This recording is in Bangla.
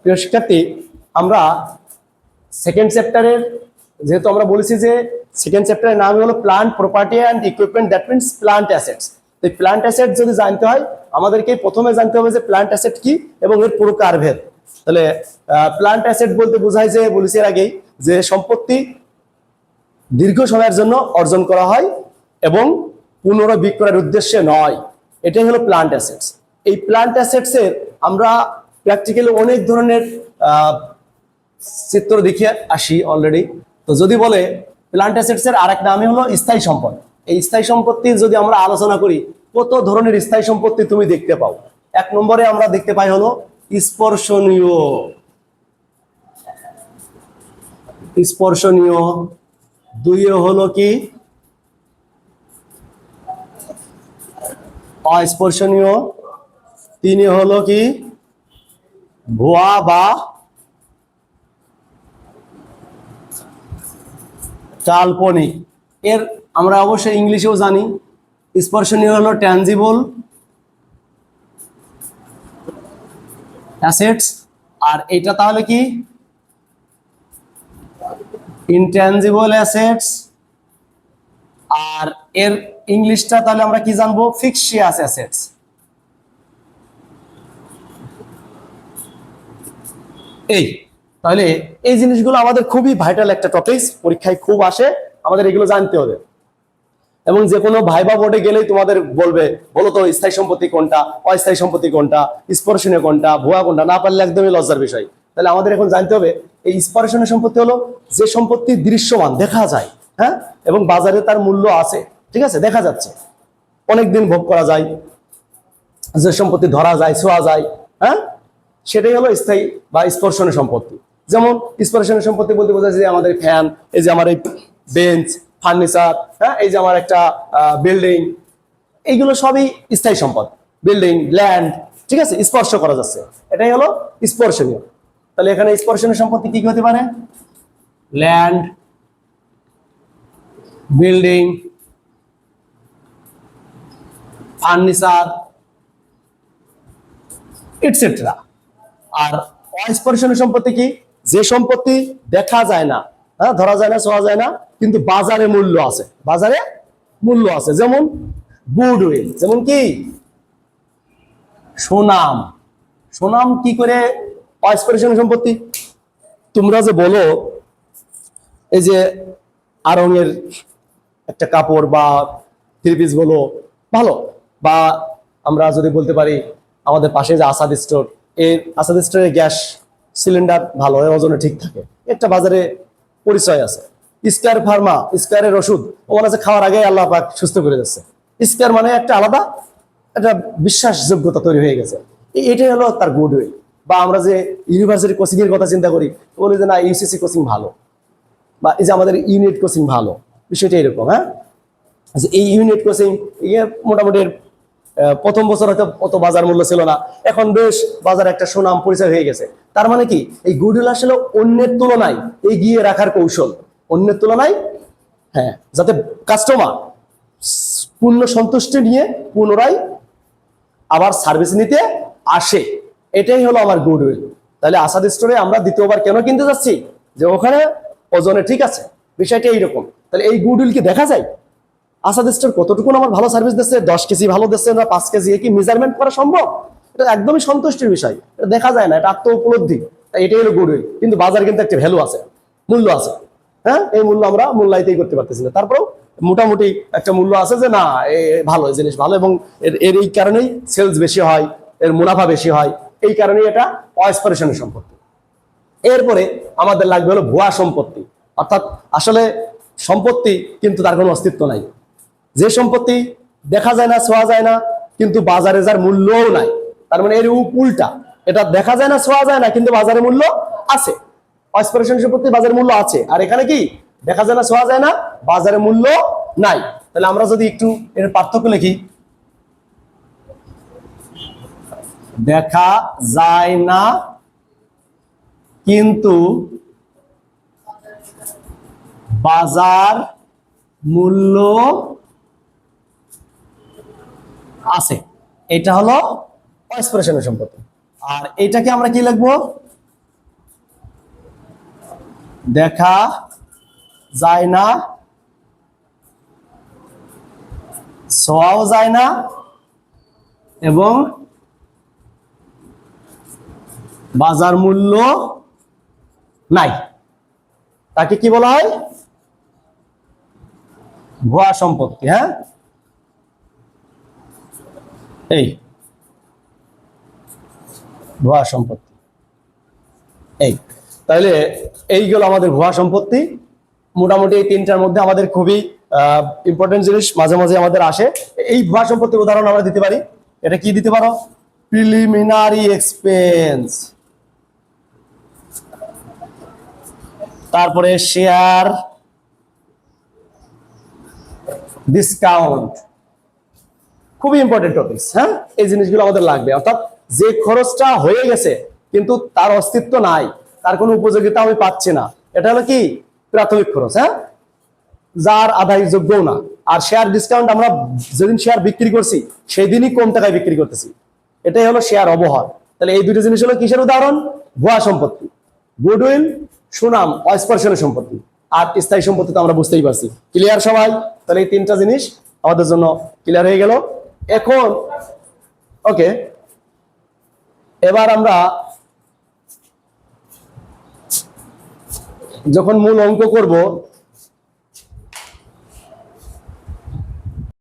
প্রিয় শিক্ষার্থী, আমরা সেকেন্ড চ্যাপ্টারের যেহেতু আমরা বলেছি যে সেকেন্ড চ্যাপ্টারের নাম হলো plant property and equipment that means plant assets তো প্লান্ট অ্যাসেট যদি জানতে হয়, আমাদেরকে প্রথমে জানতে হবে যে প্লান্ট অ্যাসেট কি এবং এর পুরো কারভেদ তাহলে প্লান্ট অ্যাসেট বলতে বোঝায় যে, বলেছি এর আগেই, যে সম্পত্তি দীর্ঘ সময়ের জন্য অর্জন করা হয় এবং পুনর্বিক্রয়ের উদ্দেশ্যে নয়। এটাই হলো প্লান্ট অ্যাসেটস এই প্লান্ট অ্যাসেটস এর আমরা প্র্যাকটিক্যালি অনেক ধরনের চিত্র দেখিয়ে আসি অলরেডি তো যদি বলে প্লান্ট অ্যাসেটস এর আরেক নামই হলো স্থায়ী সম্পদ। এই স্থায়ী সম্পত্তির যদি আমরা আলোচনা করি, কত ধরনের স্থায়ী সম্পত্তি তুমি দেখতে পাও? এক নম্বরে আমরা দেখতে পাই হলো স্পর্শনীয়। স্পর্শনীয়। দুই হলো কি? অস্পর্শনীয়। তিনে হলো কি? ভুয়া বা কাল্পনিক। এর আমরা অবশ্যই ইংলিশেও জানি। স্পর্শনীয় হলো ট্যানজিবল অ্যাসেটস আর এটা তাহলে কি? ইনট্যানজিবল অ্যাসেটস আর এর ইংলিশটা তাহলে আমরা কি জানব? ফিক্সিয়াস অ্যাসেটস এই, তাহলে এই জিনিসগুলো আমাদের খুবই ভাইটাল একটা টপিক পরীক্ষায় খুব আসে, আমাদের এগুলো জানতে হবে। এবং যে কোনো ভাইবা বোর্ডে গেলেই তোমাদের বলবে, বলো তো, স্থায়ী সম্পত্তি কোনটা, অস্থায়ী সম্পত্তি কোনটা স্পর্শনীয় কোনটা, ভুয়া কোনটা, না পারলে একদমই লজ্জার বিষয়। তাহলে আমাদের এখন জানতে হবে, এই স্পর্শনীয় সম্পত্তি হলো যে সম্পত্তি দৃশ্যমান, দেখা যায় হ্যাঁ? এবং বাজারে তার মূল্য আছে, ঠিক আছে? দেখা যাচ্ছে। অনেক দিন ভোগ করা যায়, যে সম্পত্তি ধরা যায়, ছোঁয়া যায় হ্যাঁ? সেটাই হলো স্থায়ী বা স্পর্শনীয় সম্পত্তি। যেমন স্পর্শনীয় সম্পত্তি বলতে বোঝাচ্ছে যে আমাদের ফ্যান এই যে আমার এই বেঞ্চ ফার্নিচার হ্যাঁ এই যে আমার একটা বিল্ডিং এইগুলো সবই স্থায়ী সম্পদ। বিল্ডিং ল্যান্ড ঠিক আছে, স্পর্শ করা যাচ্ছে। এটাই হলো স্পর্শনীয়। তাহলে এখানে স্পর্শনীয় সম্পত্তি কি কি হতে পারে? ল্যান্ড বিল্ডিং ফার্নিচার এটসেট্রা আর অস্পর্শনীয় সম্পত্তি কি? যে সম্পত্তি দেখা যায় না হ্যাঁ ধরা যায় না, ছোঁয়া যায় না, কিন্তু বাজারে মূল্য আছে। বাজারে মূল্য আছে। যেমন গুডউইল যেমন কি? সুনাম। সুনাম কি করে অস্পর্শনীয় সম্পত্তি? তোমরা যে বলো, এই যে আরঙের একটা কাপড় বা থ্রি পিস বলো, ভালো। বা আমরা যদি বলতে পারি, আমাদের পাশে যে আসাদ স্টোর এই আসাদ স্টোরের গ্যাস সিলিন্ডার ভালো এর ওজনে ঠিক থাকে। একটা বাজারে পরিচয় আছে। স্কয়ার ফার্মা স্কয়ারের ওষুধ ওখানে আছে খাওয়ার আগে আল্লাহ পাক সুস্থ করে যাচ্ছে স্কয়ার মানে একটা আলাদা একটা বিশ্বাসযোগ্যতা তৈরি হয়ে গেছে। এটাই হলো তার গুডউইল বা আমরা যে ইউনিভার্সিটি কোচিং এর কথা চিন্তা করি বলি যে না ইউসিসি কোচিং ভালো। বা এই যে আমাদের ইউনিট কোচিং ভালো। বিষয়টা এরকম হ্যাঁ? এই ইউনিট কোচিং ইয়ে মোটামুটি এর, প্রথম বছর হয়তো অত বাজার মূল্য ছিল না। এখন বেশ বাজার একটা সুনাম পরিচয় হয়ে গেছে। তার মানে কি? এই গুডউইল আসলে অন্যের তুলনায় এগিয়ে রাখার কৌশল। অন্যের তুলনায় হ্যাঁ যাতে কাস্টমার পূর্ণ সন্তুষ্টি নিয়ে পুনরায় আবার সার্ভিস নিতে আসে। এটাই হলো আমার গুডউইল। তাহলে আসাদ স্টোরে আমরা দ্বিতীয়বার কেন কিনতে যাচ্ছি? যে ওখানে ওজনে ঠিক আছে। বিষয়টা এইরকম। তাহলে এই গুডউইল কি দেখা যায়? আসাদ স্টোর কতটুকু আমার ভালো সার্ভিস দিচ্ছে? দশ কেজি ভালো দিচ্ছে না পাঁচ কেজি? কি মেজারমেন্ট করা সম্ভব? এটা একদমই সন্তুষ্টির বিষয়। এটা দেখা যায় না, এটা আত্ম উপলব্ধি এটাই হলো গুডউইল কিন্তু বাজার কিন্তু একটা ভ্যালু আছে, মূল্য আছে। হ্যাঁ? এই মূল্য আমরা মূল্যায়িতই করতে পারতেছি না। তারপরেও মোটামুটি একটা মূল্য আছে যে, না, এ ভালো জিনিস ভালো এবং এর এর এই কারণেই সেলস বেশি হয়, এর মুনাফা বেশি হয়। এই কারণেই এটা অস্পরেশনের সম্পত্তি। এরপরে আমাদের লাগবে হলো ভুয়া সম্পত্তি। অর্থাৎ আসলে সম্পত্তি কিন্তু তার কোনো অস্তিত্ব নাই। যে সম্পত্তি দেখা যায় না, ছোঁয়া যায় না, কিন্তু বাজারে যার মূল্যও নাই। তার মানে এর উল্টা। এটা দেখা যায় না, ছোঁয়া যায় না, কিন্তু বাজারে মূল্য আছে। অস্পরেশন সম্পত্তি বাজারে মূল্য আছে। আর এখানে কি? দেখা যায় না, ছোঁয়া যায় না, বাজারে মূল্য নাই। তাহলে আমরা যদি একটু এর পার্থক্য লিখি। দেখা যায় না, কিন্তু বাজার মূল্য আছে। এটা হলো অস্পরেশনের সম্পত্তি। আর এটাকে আমরা কি লিখব? দেখা যায় না ছোঁয়াও যায় না এবং বাজার মূল্য নাই। তাকে কি বলা হয়? ভুয়া সম্পত্তি হ্যাঁ? এই। ভুয়া সম্পত্তি। এই। তাহলে এইগুলো আমাদের ভুয়া সম্পত্তি। মোটামুটি এই তিনটার মধ্যে আমাদের খুবই ইম্পর্টেন্ট জিনিস মাঝে মাঝে আমাদের আসে। এই ভুয়া সম্পত্তির উদাহরণ আমরা দিতে পারি। এটা কি দিতে পারো? প্রিলিমিনারি এক্সপেন্স তারপরে শেয়ার ডিসকাউন্ট খুবই ইম্পর্টেন্ট টপিকস হ্যাঁ? এই জিনিসগুলো আমাদের লাগবে। অর্থাৎ যে খরচটা হয়ে গেছে, কিন্তু তার অস্তিত্ব নাই, তার কোনো উপযোগিতা আমি পাচ্ছি না। এটা হলো কি? প্রাথমিক খরচ হ্যাঁ? যার আদায় যোগ্য না। আর শেয়ার ডিসকাউন্ট আমরা যেদিন শেয়ার বিক্রি করছি সেই দিনই কম টাকায় বিক্রি করতেছি। এটাই হলো শেয়ার অবহার। তাহলে এই দুটো জিনিস হলো কিসের উদাহরণ? ভুয়া সম্পত্তি। গুডউইল সুনাম অস্পর্শনের সম্পত্তি। আর স্থায়ী সম্পত্তি তো আমরা বুঝতেই পারছি। ক্লিয়ার সবাই? তাহলে এই তিনটা জিনিস আমাদের জন্য ক্লিয়ার হয়ে গেল। এখন ওকে এবার আমরা যখন মূল অঙ্ক করব